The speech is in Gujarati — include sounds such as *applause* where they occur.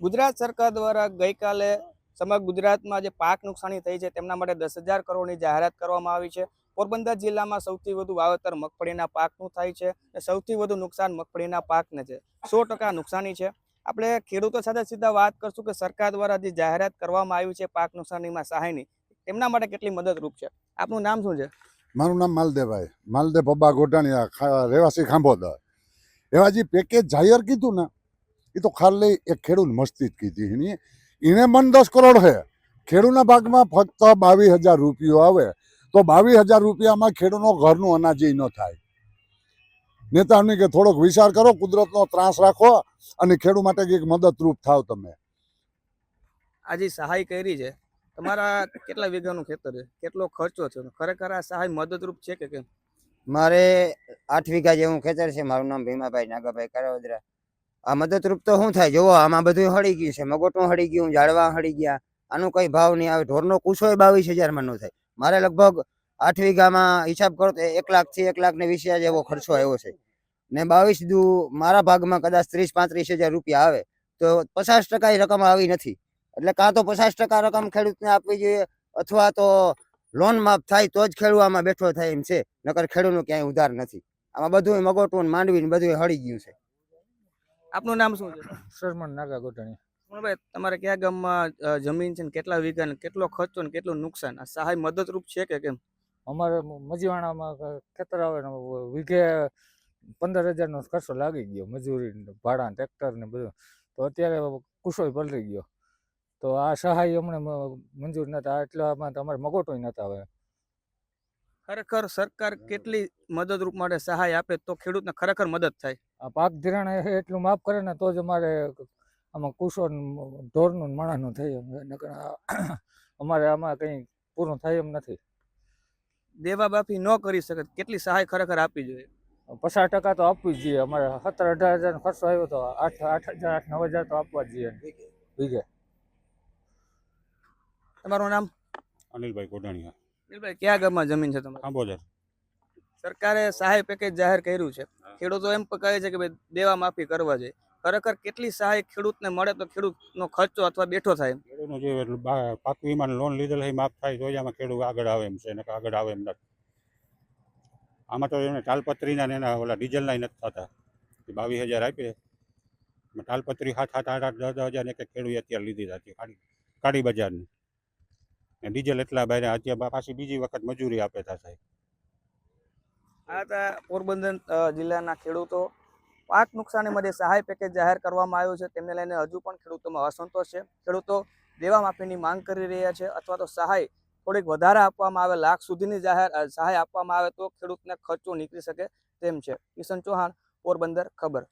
ગુજરાત સરકાર દ્વારા ગઈકાલે સમગ્ર ગુજરાતમાં જે પાક નુકસાની થઈ છે, તેમના માટે દસ હજાર કરોડની જાહેરાત કરવામાં આવી છે. પોરબંદર જિલ્લામાં સૌથી વધુ વાવેતર મગફળીના પાકનું થાય છે અને સૌથી વધુ નુકસાન મગફળીના પાકને છે. સો નુકસાની છે. આપણે ખેડૂતો સાથે સીધા વાત કરશું કે સરકાર દ્વારા જે જાહેરાત કરવામાં આવી છે પાક નુકસાનીમાં સહાયની, તેમના માટે કેટલી મદદરૂપ છે? આપનું નામ શું છે? મારું નામ માલદેવભાઈ. માલદેવ બબ્બા ગોટાણીયા રહેવાસી ખાંભોદર. એવા જે પેકેજ જાહેર કીધું ને એ તો ખાલી એક ખેડૂત મસ્તી જ કીધી એની એને મન દસ કરોડ છે. ખેડૂતના ભાગમાં ફક્ત બાવીસ હજાર રૂપિયો આવે. તો બાવીસ હજાર રૂપિયામાં ખેડૂતનો ઘરનું અનાજ ન થાય. નેતાની કે થોડોક વિચાર કરો કુદરતનો ત્રાસ રાખો અને ખેડૂત માટે કંઈક મદદરૂપ થાવ તમે. આ જે સહાય કરી છે. તમારા કેટલા વીઘાનું ખેતર છે? કેટલો ખર્ચો છે ખરેખર આ સહાય મદદરૂપ છે કે કેમ? મારે આઠ વીઘા જેવું ખેતર છે. મારું નામ ભીમાભાઈ નાગાભાઈ કારાવદરા. આ મદદરૂપ તો શું થાય? જોવો આમાં બધું હળી ગયું છે. મગોટું હળી ગયું, ઝાડવા હળી ગયા. આનું કઈ ભાવ નહીં આવે. ઢોરનો કૂસો બાવીસ હજારમાં નો થાય. મારે લગભગ આઠ વીઘામાં હિસાબ કરો તો એક લાખથી એક લાખ ને વીસ હજાર જેવો ખર્ચો આવ્યો છે. ને બાવીસ દુ મારા ભાગમાં કદાચ ત્રીસ પાંત્રીસ હજાર રૂપિયા આવે, તો પચાસ ટકા રકમ આવી નથી. એટલે કાં તો પચાસ ટકા રકમ ખેડૂતને આપવી જોઈએ, અથવા તો લોન માફ થાય તો જ ખેડૂત બેઠો થાય એમ છે. નકર ખેડૂતનું ક્યાંય ઉધાર નથી. આમાં બધું મગોટું માંડવી ને બધું હળી ગયું છે. આપનું નામ શું છે? સરમણ નાગા ગોટાણી ભાઈ તમારે કયા ગામમાં જમીન છે ને કેટલા વીઘા ને કેટલો ખર્ચો ને કેટલું નુકસાન? આ સહાય મદદરૂપ છે કે કેમ? અમારે મજીવાણામાં ખેતર આવે ને વીઘે પંદર હજારનો ખર્ચો લાગી ગયો. મજૂરી ભાડા ટ્રેક્ટર ને બધું. તો અત્યારે કુશોય પલરી ગયો. તો આ સહાય અમને મંજૂર નતા. એટલામાં તમારે મગોટોય નતા આવે ખરેખર સરકાર કેટલી મદદરૂપ માટે સહાય આપે તો ખેડૂતને ખરેખર મદદ થાય? આ પાક ધિરાણ એટલું માફ કરે ને તો જ અમારે આમાં કુશો ઢોરનું ને માણસનું થઈ એમ *coughs* અમારે આમાં કંઈ પૂરું થાય એમ નથી. દેવા બાફી ન કરી શકે કેટલી સહાય ખરેખર આપવી જોઈએ? પચાસ ટકા તો આપવી જ જોઈએ. અમારે સત્તર અઢાર હજાર ખર્ચો આવ્યો તો આઠ આઠ હજાર આઠ નવ હજાર તો આપવા જ જોઈએ. વીઘે. તમારું નામ? અનિલભાઈ કોડાણીયા દિલભાઈ કયા ગામમાં જમીન છે તમારી? કાંબોદર સરકારે સહાય પેકેજ જાહેર કર્યું છે. ખેડૂતો એમ કહે છે કે ભાઈ દેવા માફી કરવા જોઈએ. ખરેખર કેટલી સહાય ખેડૂતને મળે તો ખેડૂતનો ખર્ચો અથવા બેઠો થાય ખેડૂતનો જે પાક વીમાની લોન લીધેલ હોય એ માફ થાય તો જ આમાં ખેડૂત આગળ આવે એમ છે નકર આગળ આવે એમ નથી. આમાં તો એને તાલપત્રીના ને એના ઓલા ડીઝલના નથી થતા. બાવીસ હજાર આપીએ તાલપત્રી હાથ હાથ આઠ આઠ દસ હજાર એક કે ખેડૂત અત્યારે લીધી હતી. કાળી કાળી બજારની. ને ડીઝલ એટલા બહાર અત્યારે પાછી બીજી વખત મજૂરી આપે તા આ હતા પોરબંદર જિલ્લાના ખેડૂતો. પાક નુકસાની માટે સહાય પેકેજ જાહેર કરવામાં આવ્યું છે, તેમને લઈને હજુ પણ ખેડૂતોમાં અસંતોષ છે. ખેડૂતો દેવા માફીની માંગ કરી રહ્યા છે અથવા તો સહાય થોડીક વધારે આપવામાં આવે, લાખ સુધીની જાહેર સહાય આપવામાં આવે તો ખેડૂતને ખર્ચો નીકળી શકે તેમ છે. કિશન ચૌહાણ, પોરબંદર, ખબર.